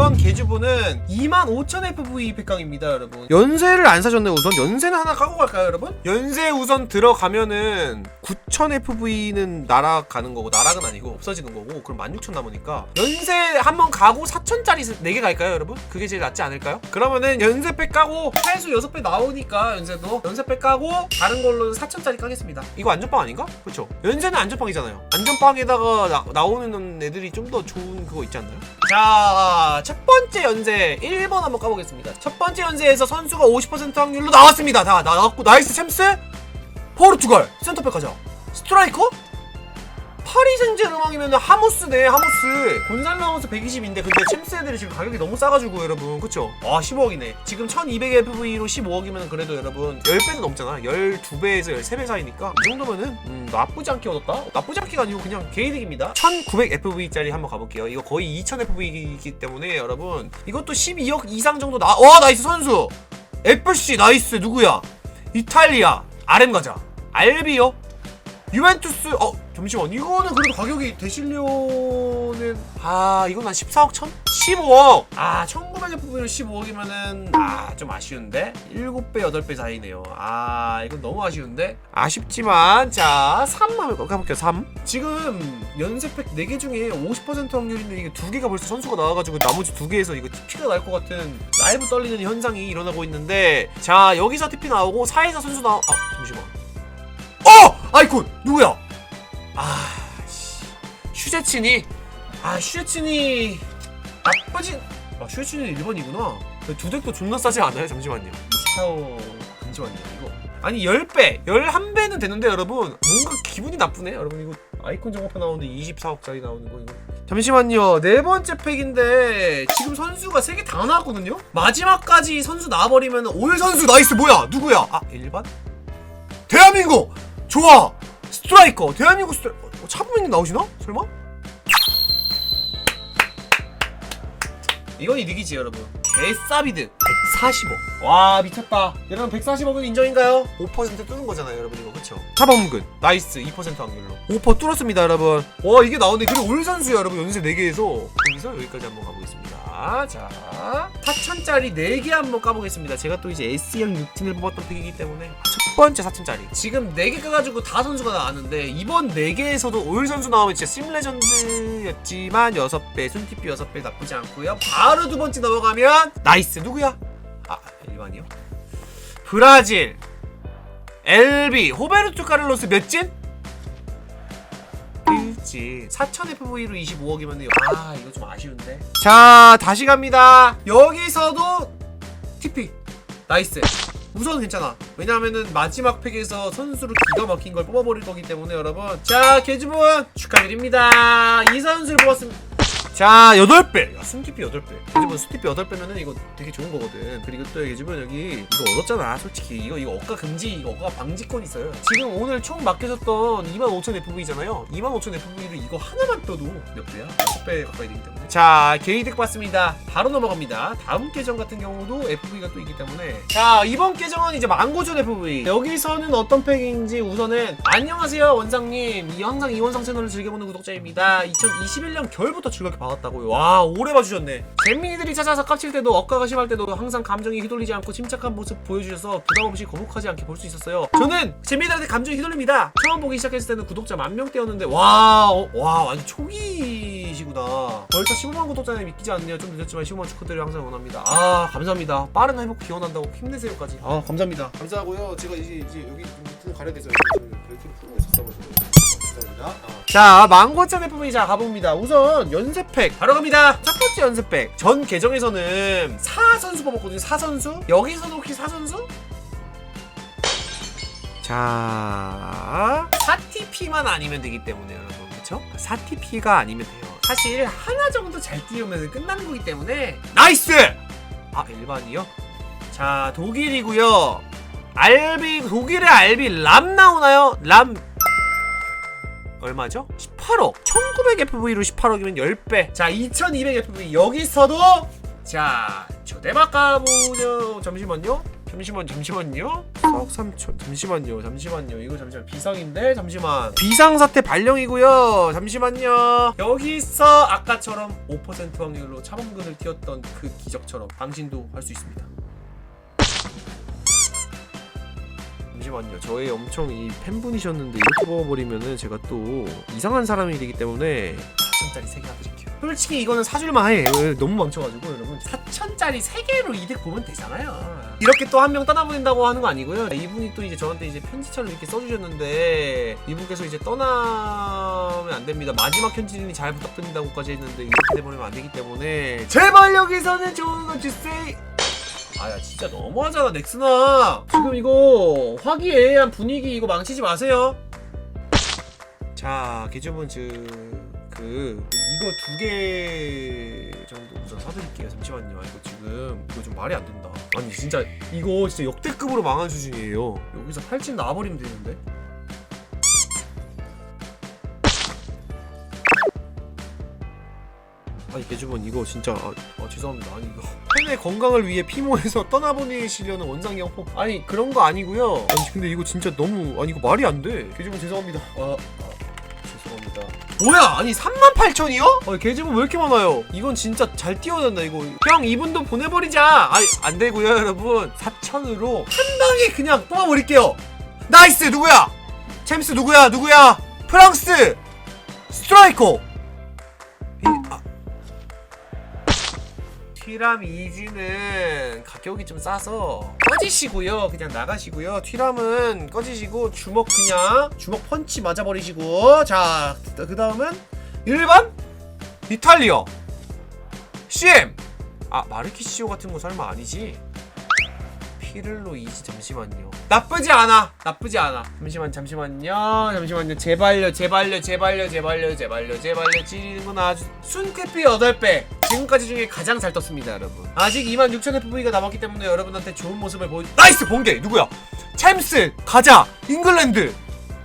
이번 계주분은 25,000FV 백강입니다 여러분 연세를 안 사셨네 우선 연세는 하나 까고 갈까요 여러분? 연세 우선 들어가면은 9,000FV는 날아가는 거고 나락은 아니고 없어지는 거고 그럼 16,000 남으니까 연세 한번 가고 4,000짜리 4개 갈까요 여러분? 그게 제일 낫지 않을까요? 그러면은 연세 백 까고 탈수 6배 나오니까 연세도 연세 백 까고 다른 걸로 4,000짜리 까겠습니다 이거 안전빵 아닌가? 그렇죠 연세는 안전빵이잖아요 안전빵에다가 나, 나오는 애들이 좀 더 좋은 그거 있지 않나요? 자, 첫 번째 연세 1번 한번 까보겠습니다. 첫 번째 연세에서 선수가 50% 확률로 나왔습니다. 다 나왔고 나이스 챔스 포르투갈 센터백 가자. 스트라이커? 파리 생제르맹이면 하모스네 하모스. 곤살로 하모스 120인데 근데 챔스 애들이 지금 가격이 너무 싸가지고 여러분. 그쵸? 아 15억이네. 지금 1200FV로 15억이면 그래도 여러분 10배는 넘잖아. 12배에서 13배 사이니까 이 정도면은 음, 나쁘지 않게 얻었다? 나쁘지 않게가 아니고 그냥 개이득입니다. 1900FV짜리 한번 가볼게요. 이거 거의 2000FV이기 때문에 여러분 이것도 12억 이상 정도 나.. 와 나이스 선수! FC 나이스. 누구야? 이탈리아. RM 가자. 알비요 유벤투스? 어 잠시만 이거는 그래도 가격이 데실리오는 아 이건 한 14억 천? 15억 아 1900FV로 15억이면은 아 좀 아쉬운데 7배 8배 사이네요 아 이건 너무 아쉬운데 아쉽지만 자3 한번 가볼게요 3 지금 연세팩 4개 중에 50% 확률인데 이게 두 개가 벌써 선수가 나와가지고 나머지 두 개에서 이거 TP가 날 것 같은 라이브 떨리는 현상이 일어나고 있는데 자 여기서 TP 나오고 4에서 선수 나오 아 잠시만 어! 아이콘! 누구야? 아, 씨. 슈제친이 아, 슈제친이 나쁘진 아, 슈제친이 1번이구나. 두 덱도 존나 싸지 않아요? 잠시만요. 24호 잠시만요. 이거 아니 10배, 11배는 되는데 여러분 뭔가 기분이 나쁘네. 여러분 이거 아이콘 정보표 나오는데 24억짜리 나오는 거 이거 잠시만요. 네 번째 팩인데 지금 선수가 세개다 나왔거든요. 마지막까지 선수 나와버리면 올 선수 나이스 뭐야? 누구야? 아 1번? 대한민국 좋아 스트라이커 대한민국 스트라 어, 차범근이 나오시나? 설마? 이건 이득이지 여러분. 개싸비드 145. 와 미쳤다. 여러분 140억은 인정인가요? 5% 뚫는 거잖아요 여러분 이거. 그쵸? 차범근. 나이스. 2% 확률로. 5% 뚫었습니다 여러분. 와 이게 나오네. 그리고 올 선수야 여러분 연세 4개에서. 여기서 여기까지 한번 가보겠습니다. 자 4천짜리 4개 한번 까보겠습니다. 제가 또 이제 S형 6팀을 뽑았던 픽이기 때문에. 첫 번째 4천짜리. 지금 4개 까가지고 다 선수가 나왔는데 이번 4개에서도 올 선수 나오면 진짜 심레전드였지만 6배 순티피 6배 나쁘지 않고요. 바로 두 번째 넘어가면 나이스. 누구야? 아 일반이요? 브라질. LB 호베르토 카를로스 몇 진? 1진. 4000FV로 25억이면 아 이거 좀 아쉬운데. 자 다시 갑니다. 여기서도 TP 나이스 우선 괜찮아. 왜냐하면은 마지막 팩에서 선수를 기가 막힌 걸 뽑아버릴 거기 때문에 여러분 자 개주분 축하드립니다. 이 선수를 뽑았습니다 자 8배. 야 순티피 8배. 개주분 순티피 8배면은 이거 되게 좋은 거거든. 그리고 또 개주분 여기 이거 얻었잖아 솔직히. 이거 이거 억가 금지 이거 억가 방지권 있어요. 지금 오늘 총 맡겨졌던 25,000 FV잖아요. 25,000 FV를 이거 하나만 떠도 몇 배야? 6배 가까이 되기 때문에. 자 개이득 받습니다. 바로 넘어갑니다. 다음 계정 같은 경우도 FV가 또 있기 때문에. 자 이번 계정은 이제 망고전 FV 여기서는 어떤 팩인지 우선은 안녕하세요 원상님. 이 항상 이원상 채널을 즐겨보는 구독자입니다. 2021년 겨울부터 즐겁게 봐 왔다고요. 와 오래 봐주셨네. 잼민이들이 찾아서 깝칠 때도 억가가 심할 때도 항상 감정이 휘둘리지 않고 침착한 모습 보여주셔서 부담 없이 거북하지 않게 볼 수 있었어요. 저는 잼민이들한테 감정이 휘둘립니다. 처음 보기 시작했을 때는 구독자 만 명대였는데 와, 어, 와 완전 초기시구나. 벌써 15만 구독자는 믿기지 않네요. 좀 늦었지만 15만 축하드려 항상 원합니다. 아 감사합니다. 빠른 회복 기원한다고 힘내세요까지. 아 감사합니다. 감사하고요. 제가 이제 이제 여기 좀 가려야 돼서 지금 벨트를 풀고 있었어가지고 아. 자 망고짠 FV 자 가봅니다 우선 연세팩 바로 갑니다 첫 번째 연세팩 전 계정에서는 4선수 뽑았거든요 4선수 여기서도 혹시 4선수? 자 4TP만 아니면 되기 때문에 여러분 그쵸? 4TP가 아니면 돼요 사실 하나 정도 잘 띄우면 끝나는 거기 때문에 나이스! 아 일반이요? 자 독일이고요 알비 독일의 알비 람 나오나요? 람 얼마죠? 18억. 1900FV로 18억이면 10배. 자 2200FV 여기서도 자 초대박 가보죠 잠시만요. 잠시만 잠시만요. 4억 3천. 잠시만요 잠시만요. 이거 잠시만. 비상인데? 잠시만. 비상사태 발령이고요. 잠시만요. 여기서 아까처럼 5% 확률로 차범근을 띄웠던 그 기적처럼 당신도 할 수 있습니다 잠시만요. 저의 엄청 이 팬분이셨는데 이렇게 먹어버리면은 제가 또 이상한 사람이 되기 때문에 4천짜리 3개 하나 드릴게요. 솔직히 이거는 사줄만 해. 왜, 너무 망쳐가지고 여러분. 4천짜리 3개로 이득 보면 되잖아요. 이렇게 또 한 명 떠나보낸다고 하는 거 아니고요. 이분이 또 이제 저한테 이제 편지처럼 이렇게 써주셨는데 이분께서 이제 떠나면 안 됩니다. 마지막 편지는 잘 부탁드린다고까지 했는데 이렇게 돼버리면 안 되기 때문에 제발 여기서는 좋은 거 주세요 아야 진짜 너무하잖아 넥슨아. 지금 이거 화기애애한 분위기 이거 망치지 마세요. 자 개주분 그 이거 두 개 정도 우선 사드릴게요. 잠시만요. 아, 이거 지금 이거 좀 말이 안 된다. 아니 진짜 이거 진짜 역대급으로 망한 수준이에요. 여기서 팔찌 놔버리면 되는데. 아니 개주분 이거 진짜 아, 아, 죄송합니다. 아니 이거 팬의 건강을 위해 피모에서 떠나보내시려는 원상이 형포 아니 그런 거 아니고요. 아니 근데 이거 진짜 너무 아니 이거 말이 안돼. 개주분 죄송합니다. 아, 아 죄송합니다. 뭐야? 아니 38,000이요? 아 개주분 왜 이렇게 많아요? 이건 진짜 잘 된다 이거. 형 이분도 보내버리자. 아니 안 되고요 여러분. 4,000으로 한 방에 그냥 뽑아버릴게요. 나이스 누구야? 챔스 누구야? 누구야? 프랑스 스트라이커 튀람 이지는 가격이 좀 싸서 꺼지시고요. 그냥 나가시고요. 튀람은 꺼지시고 주먹 그냥 주먹 펀치 맞아버리시고 자 그 다음은 1번 이탈리아 CM 아 마르키시오 같은 거 설마 아니지? 피를로 이지 잠시만요. 나쁘지 않아. 나쁘지 않아. 잠시만 잠시만요. 잠시만요. 제발요. 제발요. 제발요. 제발요. 제발요. 제발요. 찌르는 아주 순캐피 8배. 지금까지 중에 가장 잘 떴습니다, 여러분. 아직 26,000FV가 남았기 때문에 여러분한테 좋은 모습을 보여. 나이스 본게 누구야? 챔스 가자. 잉글랜드.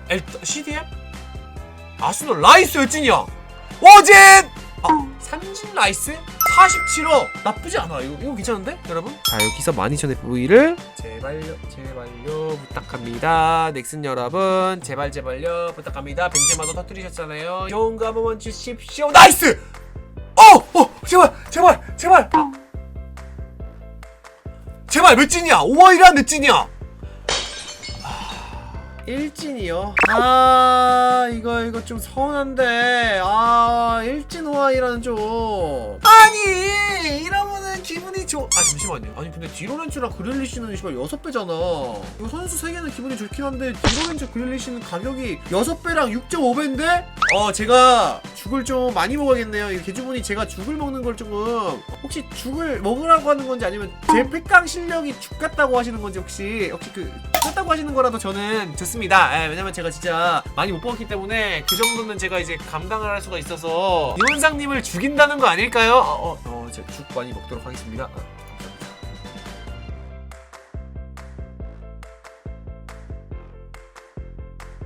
엘 CDM? 아스널 라이스 열진이야. 오진. 아, 삼진 라이스? 47억 나쁘지 않아 이거 이거 괜찮은데 여러분? 자 여기서 12,000FV를 제발요 제발요 부탁합니다 넥슨 여러분 제발 제발요 부탁합니다 벤제마도 터뜨리셨잖아요 좋은 거 한 번만 주십시오 나이스! 제발 제발 제발. 제발 몇 진이야? 5월이란 몇 진이야? 일진이요? 아 이거 이거 좀 서운한데. 아 일진 호환이라는 좀. 아니 이러 좋... 아 잠시만요. 아니 근데 디로렌츠랑 그릴리시는 시발 6배잖아. 이거 선수 3개는 기분이 좋긴 한데 디로렌츠 그릴리시는 가격이 6배랑 6.5배인데? 어 제가 죽을 좀 많이 먹어야겠네요. 이 개주분이 제가 죽을 먹는 걸 조금 혹시 죽을 먹으라고 하는 건지 아니면 제 팩강 실력이 죽 같다고 하시는 건지 혹시 혹시 그 죽같다고 하시는 거라도 저는 좋습니다 예, 왜냐면 제가 진짜 많이 못 먹었기 때문에 그 정도는 제가 이제 감당을 할 수가 있어서 이원상님을 죽인다는 거 아닐까요? 어, 어, 어, 제가 죽 많이 먹도록 하겠습니다 어.